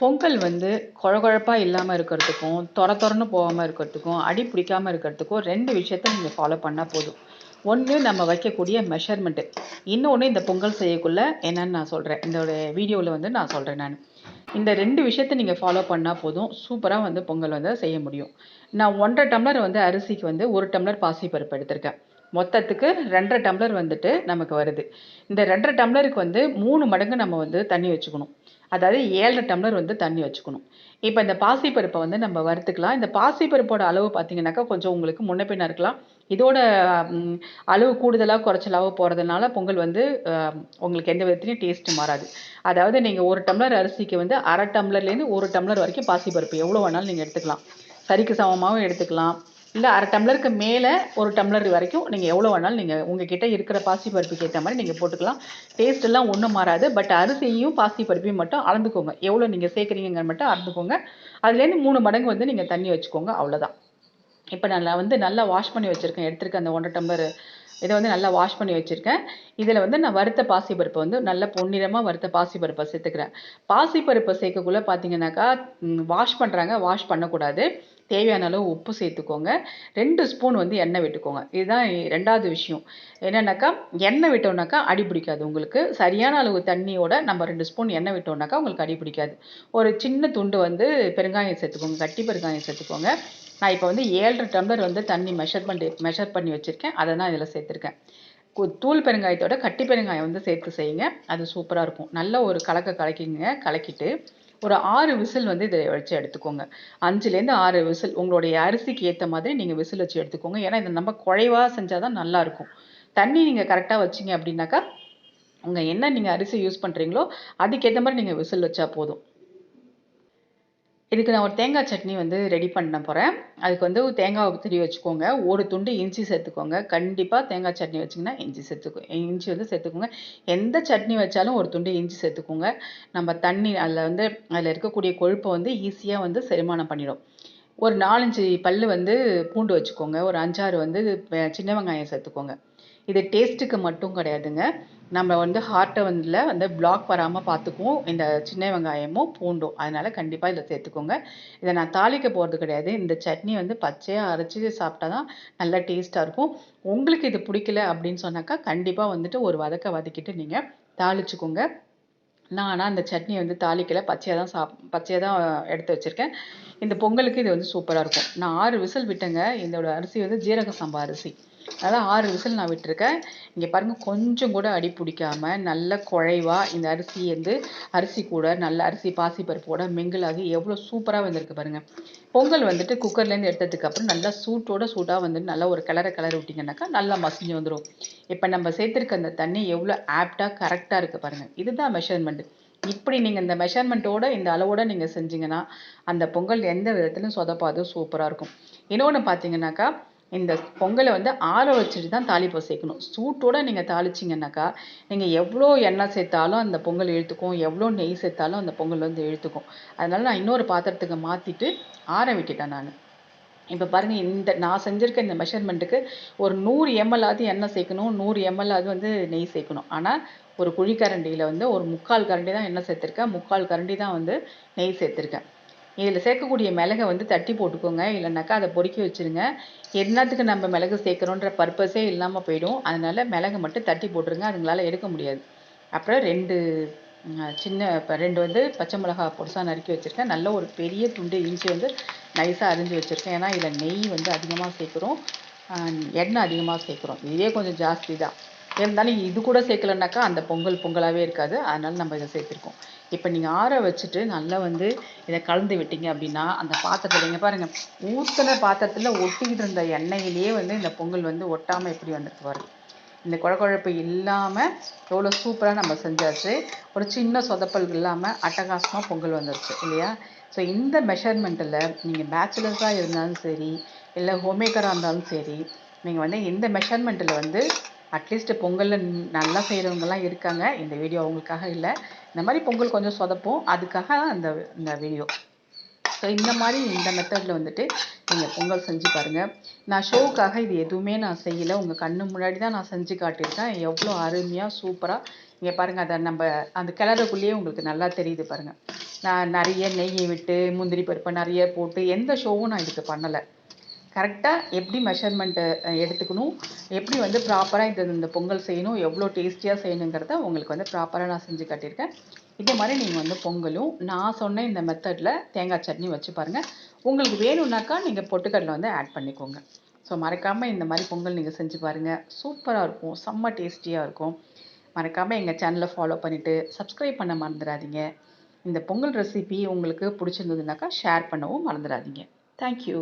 பொங்கல் வந்து குழகுழப்பாக இல்லாமல் இருக்கிறதுக்கும் தொர தொரன்னு போகாமல் இருக்கிறதுக்கும் அடி பிடிக்காமல் இருக்கிறதுக்கும் ரெண்டு விஷயத்த நீங்கள் ஃபாலோ பண்ணால் போதும். ஒன்று நம்ம வைக்கக்கூடிய மெஷர்மெண்ட்டு இன்னொன்று இந்த பொங்கல் செய்யக்குள்ள என்னன்னு நான் சொல்கிறேன் இந்த வீடியோவில் வந்து நான் சொல்கிறேன் நான். இந்த ரெண்டு விஷயத்த நீங்கள் ஃபாலோ பண்ணால் போதும். சூப்பராக வந்து பொங்கல் வந்து செய்ய முடியும். நான் ஒன்றரை டம்ளர் வந்து அரிசிக்கு வந்து ஒரு டம்ளர் பாசிப்பருப்பு எடுத்திருக்கேன். மொத்தத்துக்கு ரெண்டரை டம்ளர் வந்துட்டு நமக்கு வருது. இந்த ரெண்டரை டம்ளருக்கு வந்து மூணு மடங்கு நம்ம வந்து தண்ணி வச்சுக்கணும். அதாவது ஏழரை டம்ளர் வந்து தண்ணி வச்சுக்கணும். இப்போ இந்த பாசிப்பருப்பை வந்து நம்ம வறுத்துக்கலாம். இந்த பாசிப்பருப்போட அளவு பார்த்தீங்கன்னாக்கா கொஞ்சம் உங்களுக்கு முன்ன பின்ன இருக்கலாம். இதோட அளவு கூடுதலாக குறைச்சலாக போகிறதுனால பொங்கல் வந்து உங்களுக்கு எந்த விதத்துலையும் டேஸ்ட்டு மாறாது. அதாவது நீங்கள் ஒரு டம்ளர் அரிசிக்கு வந்து அரை டம்ளர்லேருந்து ஒரு டம்ளர் வரைக்கும் பாசிப்பருப்பு எவ்வளோ வேணாலும் நீங்கள் எடுத்துக்கலாம். சரிக்கு சமமாகவும் எடுத்துக்கலாம். இல்லை அரை டம்ளருக்கு மேலே ஒரு டம்ளர் வரைக்கும் நீங்கள் எவ்வளோ வேணாலும் நீங்கள் உங்ககிட்ட இருக்கிற பாசிப்பருப்புக்கு ஏற்ற மாதிரி நீங்கள் போட்டுக்கலாம். டேஸ்ட் எல்லாம் ஒன்றும் மாறாது. பட் அரிசியையும் பாசிப்பருப்பையும் மட்டும் அளந்துக்கோங்க. எவ்வளோ நீங்கள் சேர்க்குறீங்க மட்டும் அளந்துக்கோங்க. அதுலேருந்து மூணு மடங்கு வந்து நீங்கள் தண்ணி வச்சுக்கோங்க. அவ்வளோதான் இப்போ நான் வந்து நல்லா வாஷ் பண்ணி வச்சுருக்கேன். எடுத்துருக்கேன் அந்த ஒன்றரை டம்ளர் இதை வந்து நல்லா வாஷ் பண்ணி வச்சுருக்கேன். இதில் வந்து நான் வறுத்த பாசிப்பருப்பை வந்து நல்ல பொன்னிறமாக வறுத்த பாசிப்பருப்பை சேர்த்துக்கிறேன். பாசிப்பருப்பை சேர்க்கக்குள்ளே பார்த்தீங்கன்னாக்கா வாஷ் பண்ணுறாங்க வாஷ் பண்ணக்கூடாது. தேவையான அளவு உப்பு சேர்த்துக்கோங்க. ரெண்டு ஸ்பூன் வந்து எண்ணெய் விட்டுக்கோங்க. இதுதான் ரெண்டாவது விஷயம். என்னென்னாக்கா எண்ணெய் விட்டோம்னாக்கா அடி பிடிக்காது உங்களுக்கு. சரியான அளவு தண்ணியோட நம்ம ரெண்டு ஸ்பூன் எண்ணெய் விட்டோம்னாக்கா உங்களுக்கு அடி பிடிக்காது. ஒரு சின்ன துண்டு வந்து பெருங்காயம் சேர்த்துக்கோங்க கட்டி பெருங்காயம் சேர்த்துக்கோங்க. நான் இப்போ வந்து ஏழரை டம்ளர் வந்து தண்ணி மெஷர்மெண்ட் மெஷர் பண்ணி வச்சுருக்கேன். அதை தான் இதில் சேர்த்துருக்கேன். கு- தூள் பெருங்காயத்தோட கட்டி பெருங்காயம் வந்து சேர்த்து செய்யுங்க. அது சூப்பராக இருக்கும். நல்ல ஒரு கலக்க கலக்கிங்க கலக்கிட்டு ஒரு ஆறு விசில் வந்து இதை வச்சு எடுத்துக்கோங்க. அஞ்சுலேருந்து ஆறு விசில். உங்களுடைய அரிசிக்கு ஏற்ற மாதிரி நீங்கள் விசில் வச்சு எடுத்துக்கோங்க. ஏன்னா இதை நம்ம குறைவாக செஞ்சால் தான் நல்லாயிருக்கும் தண்ணி நீங்கள் கரெக்டாக வச்சீங்க அப்படின்னாக்கா உங்கள் என்ன நீங்கள் அரிசி யூஸ் பண்ணுறீங்களோ அதுக்கேற்ற மாதிரி நீங்கள் விசில் வச்சா போதும். இதுக்கு நான் ஒரு தேங்காய் சட்னி வந்து ரெடி பண்ண போகிறேன் அதுக்கு வந்து தேங்காய் திரி வச்சுக்கோங்க. ஒரு துண்டு இஞ்சி சேர்த்துக்கோங்க. கண்டிப்பாக தேங்காய் சட்னி வச்சிங்கன்னா இஞ்சி சேர்த்துக்கோ இஞ்சி வந்து சேர்த்துக்கோங்க. எந்த சட்னி வச்சாலும் ஒரு துண்டு இஞ்சி சேர்த்துக்கோங்க. நம்ம தண்ணி அதில் வந்து அதில் இருக்கக்கூடிய கொழுப்பை வந்து ஈஸியாக வந்து செரிமானம் பண்ணிடும். ஒரு நாலஞ்சு பல் வந்து பூண்டு வச்சுக்கோங்க. ஒரு அஞ்சாறு வந்து சின்ன வெங்காயம் சேர்த்துக்கோங்க. இது டேஸ்ட்டுக்கு மட்டும் கிடையாதுங்க. நம்ம வந்து ஹார்ட்டை வந்து வந்து பிளாக் வராமல் பார்த்துக்குவோம். இந்த சின்ன வெங்காயமும் பூண்டும். அதனால் கண்டிப்பாக இதில் சேர்த்துக்கோங்க. இதை நான் தாளிக்க போகிறது கிடையாது. இந்த சட்னி வந்து பச்சையாக அரைச்சி சாப்பிட்டா தான் நல்லா டேஸ்ட்டாக இருக்கும். உங்களுக்கு இது பிடிக்கல அப்படின்னு சொன்னாக்கா கண்டிப்பாக வந்துட்டு ஒரு வதக்க வதக்கிட்டு நீங்கள் தாளிச்சுக்கோங்க. நான் ஆனால் அந்த சட்னி வந்து தாளிக்கல. பச்சையாக தான் சாப் பச்சையாக தான் எடுத்து வச்சுருக்கேன். இந்த பொங்கலுக்கு இது வந்து சூப்பராக இருக்கும். நான் ஆறு விசில் விட்டேங்க. இதோட அரிசி வந்து ஜீரக சம்பா அரிசி. அதனால் ஆறு விசில் நான் விட்டிருக்கேன். இங்கே பாருங்கள் கொஞ்சம் கூட அடி பிடிக்காம நல்ல குழைவாக இந்த அரிசி வந்து அரிசி கூட நல்ல அரிசி பாசிப்பருப்போட mingle எவ்வளோ சூப்பராக வந்திருக்கு பாருங்கள் பொங்கல் வந்துட்டு குக்கர்லேருந்து எடுத்ததுக்கப்புறம் நல்லா சூட்டோட சூடாக வந்து நல்லா ஒரு கிளற கிளறி விட்டிங்கனாக்கா நல்லா மசிஞ்சு வந்துடும் இப்போ நம்ம சேர்த்துருக்க அந்த தண்ணி எவ்வளோ ஆப்டாக கரெக்டாக இருக்குது பாருங்கள் இதுதான் மெஷர்மெண்ட் இப்படி நீங்கள் இந்த மெஷர்மெண்ட்டோட இந்த அளவோட நீங்கள் செஞ்சீங்கன்னா அந்த பொங்கல் எந்த விதத்திலும் சொதப்பாது சூப்பராக இருக்கும். இன்னொன்று பார்த்தீங்கன்னாக்கா இந்த பொங்கலை வந்து ஆற வச்சுட்டு தான் தாளிப்பை சேர்க்கணும் சூட்டோட நீங்கள் தாளிச்சிங்கனாக்கா நீங்கள் எவ்வளோ எண்ணெய் சேர்த்தாலும் அந்த பொங்கல் இழுத்துக்கும் எவ்வளோ நெய் சேர்த்தாலும் அந்த பொங்கல் வந்து இழுத்துக்கும். அதனால நான் இன்னொரு பாத்திரத்துக்கு மாற்றிட்டு ஆற விட்டுட்டேன் நான். இப்போ பாருங்கள் இந்த நான் செஞ்சுருக்க இந்த மெஷர்மெண்ட்டுக்கு ஒரு நூறு எம்எல்ஆது எண்ணெய் சேர்க்கணும் நூறு எம்எல்ஆது வந்து நெய் சேர்க்கணும். ஆனால் ஒரு குழிக்கரண்டியில் வந்து ஒரு முக்கால் கரண்டி தான் எண்ணெய் சேர்த்துருக்கேன். முக்கால் கரண்டி தான் வந்து நெய் சேர்த்துருக்கேன். இதில் சேர்க்கக்கூடிய மிளகை வந்து தட்டி போட்டுக்கோங்க. இல்லைனாக்கா அதை பொறுக்கி வச்சிருங்க. என்னத்துக்கு நம்ம மிளகு சேர்க்குறோன்ற பர்பஸே இல்லாமல் போயிடும். அதனால் மிளகு மட்டும் தட்டி போட்டுருங்க. அதுங்களால் எடுக்க முடியாது. அப்புறம் ரெண்டு சின்ன இப்போ ரெண்டு வந்து பச்சை மிளகா பொருசாக நறுக்கி வச்சுருக்கேன். நல்ல ஒரு பெரிய துண்டு இஞ்சி வந்து நைஸாக அரிஞ்சு வச்சுருக்கேன். ஏன்னா இதில் நெய் வந்து அதிகமாக சேர்க்குறோம். எண்ணெய் அதிகமாக சேர்க்குறோம். இதே கொஞ்சம் ஜாஸ்தி தான். இருந்தாலும் இது கூட சேர்க்கலனாக்கா அந்த பொங்கல் பொங்கலாகவே இருக்காது. அதனால் நம்ம இதை சேர்த்துருக்கோம். இப்போ நீங்கள் ஆற வச்சுட்டு நல்லா வந்து இதை கலந்து விட்டீங்க அப்படின்னா அந்த பாத்திரத்தில் நீங்கள் பாருங்கள் ஊற்றின பாத்திரத்தில் ஒட்டிக்கிட்டு இருந்த எண்ணெயிலேயே வந்து இந்த பொங்கல் வந்து ஒட்டாமல் எப்படி வந்துட்டு பாருங்க. இந்த குழக்குழப்பு இல்லாமல் எவ்வளோ சூப்பராக நம்ம செஞ்சாச்சு. ஒரு சின்ன சொதப்பல் இல்லாமல் அட்டகாசமாக பொங்கல் வந்துருச்சு இல்லையா? ஸோ இந்த மெஷர்மெண்ட்டில் நீங்கள் பேச்சுலர்ஸாக இருந்தாலும் சரி இல்லை ஹோம்மேக்கராக இருந்தாலும் சரி நீங்கள் வந்து இந்த மெஷர்மெண்ட்டில் வந்து அட்லீஸ்ட் பொங்கலில் நல்லா செய்கிறவங்கலாம் இருக்காங்க. இந்த வீடியோ அவங்களுக்காக இல்லை. இந்த மாதிரி பொங்கல் கொஞ்சம் சொதப்போம். அதுக்காக அந்த இந்த வீடியோ. ஸோ இந்த மாதிரி இந்த மெத்தடில் வந்துட்டு நீங்கள் பொங்கல் செஞ்சு பாருங்கள் நான் ஷோவுக்காக இது எதுவுமே நான் செய்யலை. உங்கள் கண்ணு முன்னாடி தான் நான் செஞ்சு காட்டியிருக்கேன். எவ்வளோ அருமையாக சூப்பராக இங்கே பாருங்கள் அதை நம்ம அந்த கிளறக்குள்ளேயே உங்களுக்கு நல்லா தெரியுது பாருங்கள் நான் நிறைய நெய்யை விட்டு முந்திரி பருப்பை நிறைய போட்டு எந்த ஷோவும் நான் இதுக்கு பண்ணலை. கரெக்டாக எப்படி மெஷர்மெண்ட்டு எடுத்துக்கணும்? எப்படி வந்து ப்ராப்பராக இது இந்த பொங்கல் செய்யணும்? எவ்வளோ டேஸ்டியாக செய்யணுங்கிறத உங்களுக்கு வந்து ப்ராப்பராக நான் செஞ்சு காட்டியிருக்கேன். இதே மாதிரி நீங்கள் வந்து பொங்கலும் நான் சொன்ன இந்த மெத்தடில் தேங்காய் சட்னி வச்சு பாருங்கள் உங்களுக்கு வேணும்னாக்கா நீங்கள் பொட்டுக்கடலை வந்து ஆட் பண்ணிக்கோங்க. ஸோ மறக்காமல் இந்த மாதிரி பொங்கல் நீங்கள் செஞ்சு பாருங்கள் சூப்பராக இருக்கும். செம்ம டேஸ்டியாக இருக்கும். மறக்காமல் எங்கள் சேனலை ஃபாலோ பண்ணிவிட்டு சப்ஸ்கிரைப் பண்ண மறந்துடாதீங்க. இந்த பொங்கல் ரெசிபி உங்களுக்கு பிடிச்சிருந்ததுனாக்கா ஷேர் பண்ணவும் மறந்துடாதீங்க. தேங்க்யூ